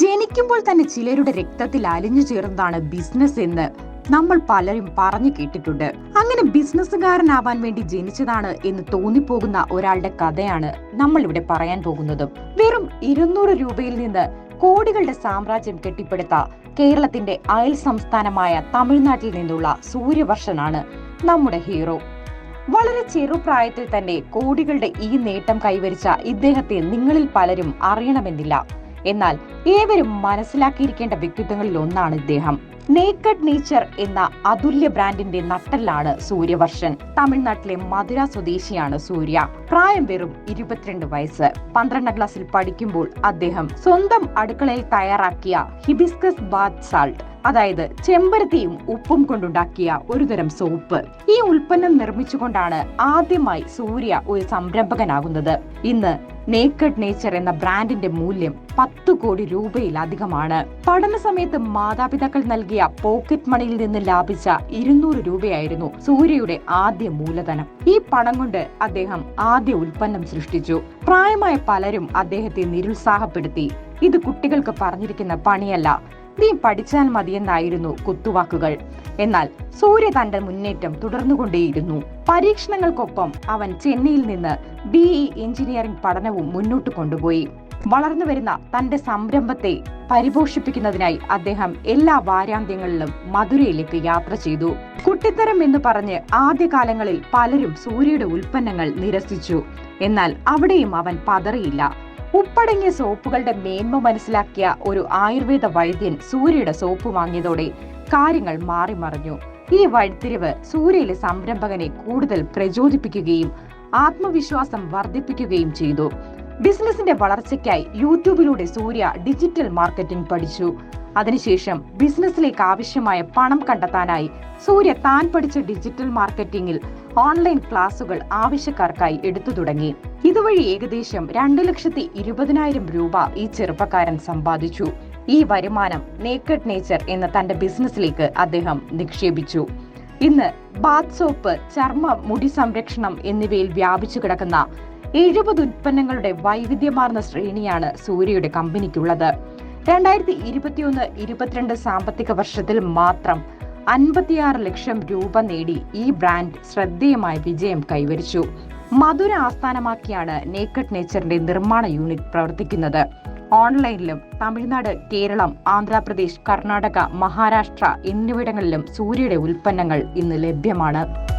ജനിക്കുമ്പോൾ തന്നെ ചിലരുടെ രക്തത്തിൽ അലിഞ്ഞു ചേർന്നതാണ് ബിസിനസ് എന്ന് നമ്മൾ പലരും പറഞ്ഞു കേട്ടിട്ടുണ്ട്. അങ്ങനെ ബിസിനസ്സുകാരനാവാൻ വേണ്ടി ജനിച്ചതാണ് എന്ന് തോന്നിപ്പോകുന്ന ഒരാളുടെ കഥയാണ് നമ്മൾ ഇവിടെ പറയാൻ പോകുന്നത്. വെറും ഇരുന്നൂറ് രൂപയിൽ നിന്ന് കോടികളുടെ സാമ്രാജ്യം കെട്ടിപ്പടുത്ത കേരളത്തിന്റെ അയൽ സംസ്ഥാനമായ തമിഴ്നാട്ടിൽ നിന്നുള്ള സൂര്യവർഷനാണ് നമ്മുടെ ഹീറോ വളരെ ചെറുപ്രായത്തിൽ തന്നെ കോടികളുടെ ഈ നേട്ടം കൈവരിച്ച ഇദ്ദേഹത്തെ നിങ്ങളിൽ പലരും അറിയണമെന്നില്ല. എന്നാൽ ഏവരും മനസ്സിലാക്കിയിരിക്കേണ്ട വ്യക്തിത്വങ്ങളിൽ ഒന്നാണ് ഇദ്ദേഹം. നേക്കഡ് നേച്ചർ എന്ന അതുല്യ ബ്രാൻഡിന്റെ നട്ടലാണ് സൂര്യവർഷൻ. തമിഴ്നാട്ടിലെ മധുര സ്വദേശിയാണ് സൂര്യ. പ്രായം വെറും ഇരുപത്തിരണ്ട് വയസ്സ്. പന്ത്രണ്ടാം ക്ലാസ്സിൽ പഠിക്കുമ്പോൾ അദ്ദേഹം സ്വന്തം അടുക്കളയിൽ തയ്യാറാക്കിയ ഹിബിസ്കസ് ബാത്ത് സാൾട്ട് അതായത് ചെമ്പരത്തിയും ഉപ്പും കൊണ്ടുണ്ടാക്കിയ ഒരുതരം സോപ്പ്. ഈ ഉൽപ്പന്നം നിർമ്മിച്ചുകൊണ്ടാണ് ആദ്യമായി സൂര്യ ഒരു സംരംഭകനാകുന്നത്. ഇന്ന് നേക്കഡ് നേച്ചർ എന്ന ബ്രാൻഡിന്റെ മൂല്യം പത്ത് കോടി രൂപയിലധികമാണ്. പഠന സമയത്ത് മാതാപിതാക്കൾ നൽകിയ പോക്കറ്റ് മണിയിൽ നിന്ന് ലാഭിച്ച ഇരുന്നൂറ് രൂപയായിരുന്നു സൂര്യയുടെ ആദ്യ മൂലധനം. ഈ പണം കൊണ്ട് അദ്ദേഹം ആദ്യ ഉൽപ്പന്നം സൃഷ്ടിച്ചു. പ്രായമായ പലരും അദ്ദേഹത്തെ നിരുത്സാഹപ്പെടുത്തി. ഇത് കുട്ടികൾക്ക് പറഞ്ഞിരിക്കുന്ന പണിയല്ല. നീ പഠിച്ചാൽ മതിയെന്നായിരുന്നു കുത്തുവാക്കുകൾ. എന്നാൽ സൂര്യ തന്റെ മുന്നേറ്റം തുടർന്നുകൊണ്ടേയിരുന്നു. പരീക്ഷണങ്ങൾക്കൊപ്പം അവൻ ചെന്നൈയിൽ നിന്ന് ബി എഞ്ചിനീയറിംഗ് പഠനവും മുന്നോട്ട് കൊണ്ടുപോയി. വളർന്നു വരുന്ന തന്റെ സംരംഭത്തെ പരിപോഷിപ്പിക്കുന്നതിനായി അദ്ദേഹം എല്ലാ വാരാന്ത്യങ്ങളിലും മധുരയിലേക്ക് യാത്ര ചെയ്തു. കുട്ടിത്തരം എന്ന് പറഞ്ഞ് ആദ്യകാലങ്ങളിൽ പലരും സൂര്യയുടെ ഉൽപ്പന്നങ്ങൾ നിരസിച്ചു. എന്നാൽ അവിടെയും അവൻ പതറിയില്ല. ഉപ്പടങ്ങിയ സോപ്പുകളുടെ മേന്മ മനസ്സിലാക്കിയ ഒരു ആയുർവേദ വൈദ്യൻ സൂര്യയുടെ സോപ്പ് വാങ്ങിയതോടെ കാര്യങ്ങൾ മാറി മറിഞ്ഞു. ഈ വഴിത്തിരിവ് സൂര്യയിലെ സംരംഭകനെ കൂടുതൽ പ്രചോദിപ്പിക്കുകയും ആത്മവിശ്വാസം വർദ്ധിപ്പിക്കുകയും ചെയ്തു. ബിസിനസിന്റെ വളർച്ചയ്ക്കായി യൂട്യൂബിലൂടെ സൂര്യ ഡിജിറ്റൽ മാർക്കറ്റിംഗ് പഠിച്ചു. അതിനുശേഷം ബിസിനസ്സിലേക്ക് ആവശ്യമായ പണം കണ്ടെത്താനായി സൂര്യ താൻ പഠിച്ച ഡിജിറ്റൽ മാർക്കറ്റിംഗിൽ ഓൺലൈൻ ക്ലാസുകൾ ആവശ്യക്കാർക്കായി എടുത്തു തുടങ്ങി. ഇതുവഴി ഏകദേശം രണ്ടു ലക്ഷത്തി ഇരുപതിനായിരം രൂപ ഈ ചെറുപ്പക്കാരൻ സമ്പാദിച്ചു. ഈ വരുമാനം നേക്കഡ് നേച്ചർ എന്ന തന്റെ ബിസിനസ്സിലേക്ക് അദ്ദേഹം നിക്ഷേപിച്ചു. ഇന്ന് ബാത്ത് സോപ്പ് ചർമ്മ മുടി സംരക്ഷണം എന്നിവയിൽ വ്യാപിച്ചു കിടക്കുന്ന എഴുപത് ഉൽപ്പന്നങ്ങളുടെ വൈവിധ്യമാർന്ന ശ്രേണിയാണ് സൂര്യയുടെ കമ്പനിക്കുള്ളത്. രണ്ടായിരത്തി ഇരുപത്തിയൊന്ന് ഇരുപത്തിരണ്ട് സാമ്പത്തിക വർഷത്തിൽ മാത്രം അൻപത്തിയാറ് ലക്ഷം രൂപ നേടി ഈ ബ്രാൻഡ് ശ്രദ്ധേയമായ വിജയം കൈവരിച്ചു. മധുര ആസ്ഥാനമാക്കിയാണ് നേക്കഡ് നേച്ചറിന്റെ നിർമ്മാണ യൂണിറ്റ് പ്രവർത്തിക്കുന്നത്. ഓൺലൈനിലും തമിഴ്നാട് കേരളം ആന്ധ്രാപ്രദേശ് കർണാടക മഹാരാഷ്ട്ര എന്നിവിടങ്ങളിലും സൂര്യയുടെ ഉൽപ്പന്നങ്ങൾ ഇന്ന് ലഭ്യമാണ്.